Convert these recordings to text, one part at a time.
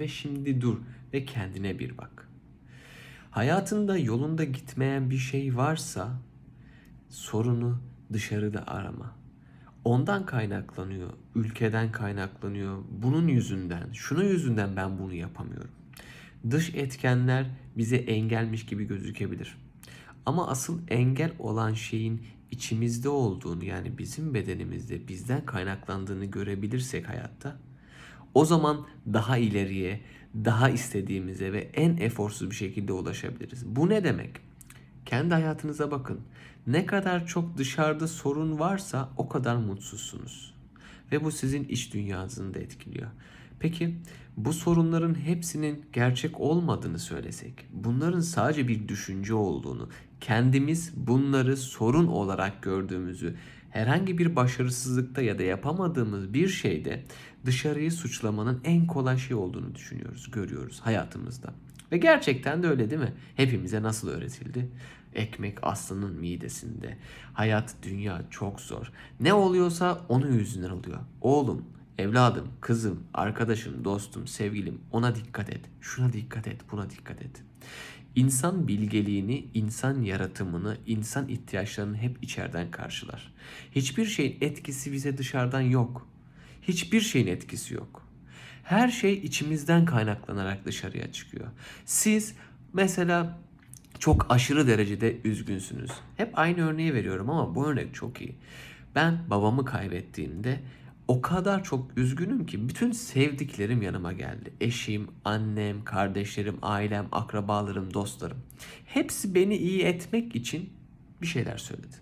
ve şimdi dur ve kendine bir bak. Hayatında yolunda gitmeyen bir şey varsa sorunu dışarıda arama. Ondan kaynaklanıyor, ülkeden kaynaklanıyor, bunun yüzünden, şunun yüzünden ben bunu yapamıyorum. Dış etkenler bize engelmiş gibi gözükebilir. Ama asıl engel olan şeyin içimizde olduğunu yani bizim bedenimizde bizden kaynaklandığını görebilirsek hayatta o zaman daha ileriye, daha istediğimize ve en eforsuz bir şekilde ulaşabiliriz. Bu ne demek? Kendi hayatınıza bakın. Ne kadar çok dışarıda sorun varsa o kadar mutsuzsunuz. Ve bu sizin iç dünyanızı da etkiliyor. Peki bu sorunların hepsinin gerçek olmadığını söylesek, bunların sadece bir düşünce olduğunu, kendimiz bunları sorun olarak gördüğümüzü, herhangi bir başarısızlıkta ya da yapamadığımız bir şeyde dışarıyı suçlamanın en kolay şey olduğunu düşünüyoruz, görüyoruz hayatımızda. Ve gerçekten de öyle değil mi? Hepimize nasıl öğretildi? Ekmek aslanın midesinde. Hayat, dünya çok zor. Ne oluyorsa onun yüzünden oluyor. Oğlum, evladım, kızım, arkadaşım, dostum, sevgilim ona dikkat et. Şuna dikkat et, buna dikkat et. İnsan bilgeliğini, insan yaratımını, insan ihtiyaçlarını hep içeriden karşılar. Hiçbir şeyin etkisi bize dışarıdan yok. Hiçbir şeyin etkisi yok. Her şey içimizden kaynaklanarak dışarıya çıkıyor. Siz mesela çok aşırı derecede üzgünsünüz. Hep aynı örneği veriyorum ama bu örnek çok iyi. Ben babamı kaybettiğimde o kadar çok üzgünüm ki bütün sevdiklerim yanıma geldi. Eşim, annem, kardeşlerim, ailem, akrabalarım, dostlarım. Hepsi beni iyi etmek için bir şeyler söyledi.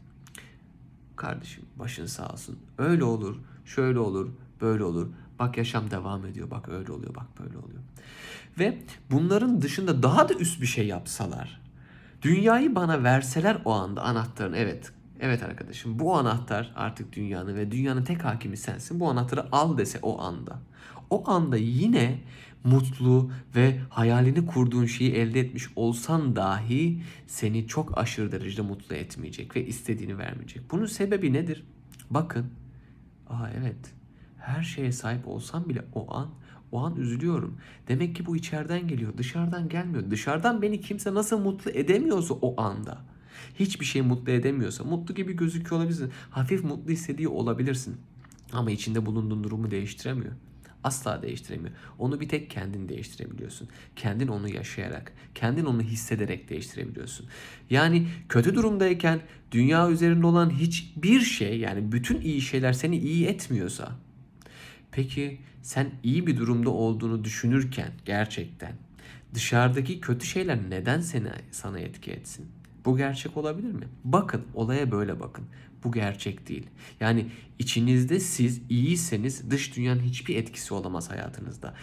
Kardeşim başın sağ olsun. Öyle olur, şöyle olur, böyle olur. Bak yaşam devam ediyor. Bak öyle oluyor, bak böyle oluyor. Ve bunların dışında daha da üst bir şey yapsalar, dünyayı bana verseler o anda anahtarını evet Evet arkadaşım bu anahtar artık dünyanın ve dünyanın tek hakimi sensin. Bu anahtarı al dese o anda. O anda yine mutlu ve hayalini kurduğun şeyi elde etmiş olsan dahi seni çok aşırı derecede mutlu etmeyecek ve istediğini vermeyecek. Bunun sebebi nedir? Bakın. Aa evet. Her şeye sahip olsam bile o an o an üzülüyorum. Demek ki bu içeriden geliyor, dışarıdan gelmiyor. Dışarıdan beni kimse nasıl mutlu edemiyorsa o anda. Hiçbir şey mutlu edemiyorsa, mutlu gibi gözüküyor olabilirsin. Hafif mutlu hissediyor olabilirsin. Ama içinde bulunduğun durumu değiştiremiyor. Asla değiştiremiyor. Onu bir tek kendin değiştirebiliyorsun. Kendin onu yaşayarak, kendin onu hissederek değiştirebiliyorsun. Yani kötü durumdayken dünya üzerinde olan hiçbir şey yani bütün iyi şeyler seni iyi etmiyorsa Peki sen iyi bir durumda olduğunu düşünürken gerçekten dışarıdaki kötü şeyler neden seni sana etki etsin? Bu gerçek olabilir mi? Bakın olaya böyle bakın. Bu gerçek değil. Yani içinizde siz iyiyseniz dış dünyanın hiçbir etkisi olamaz hayatınızda.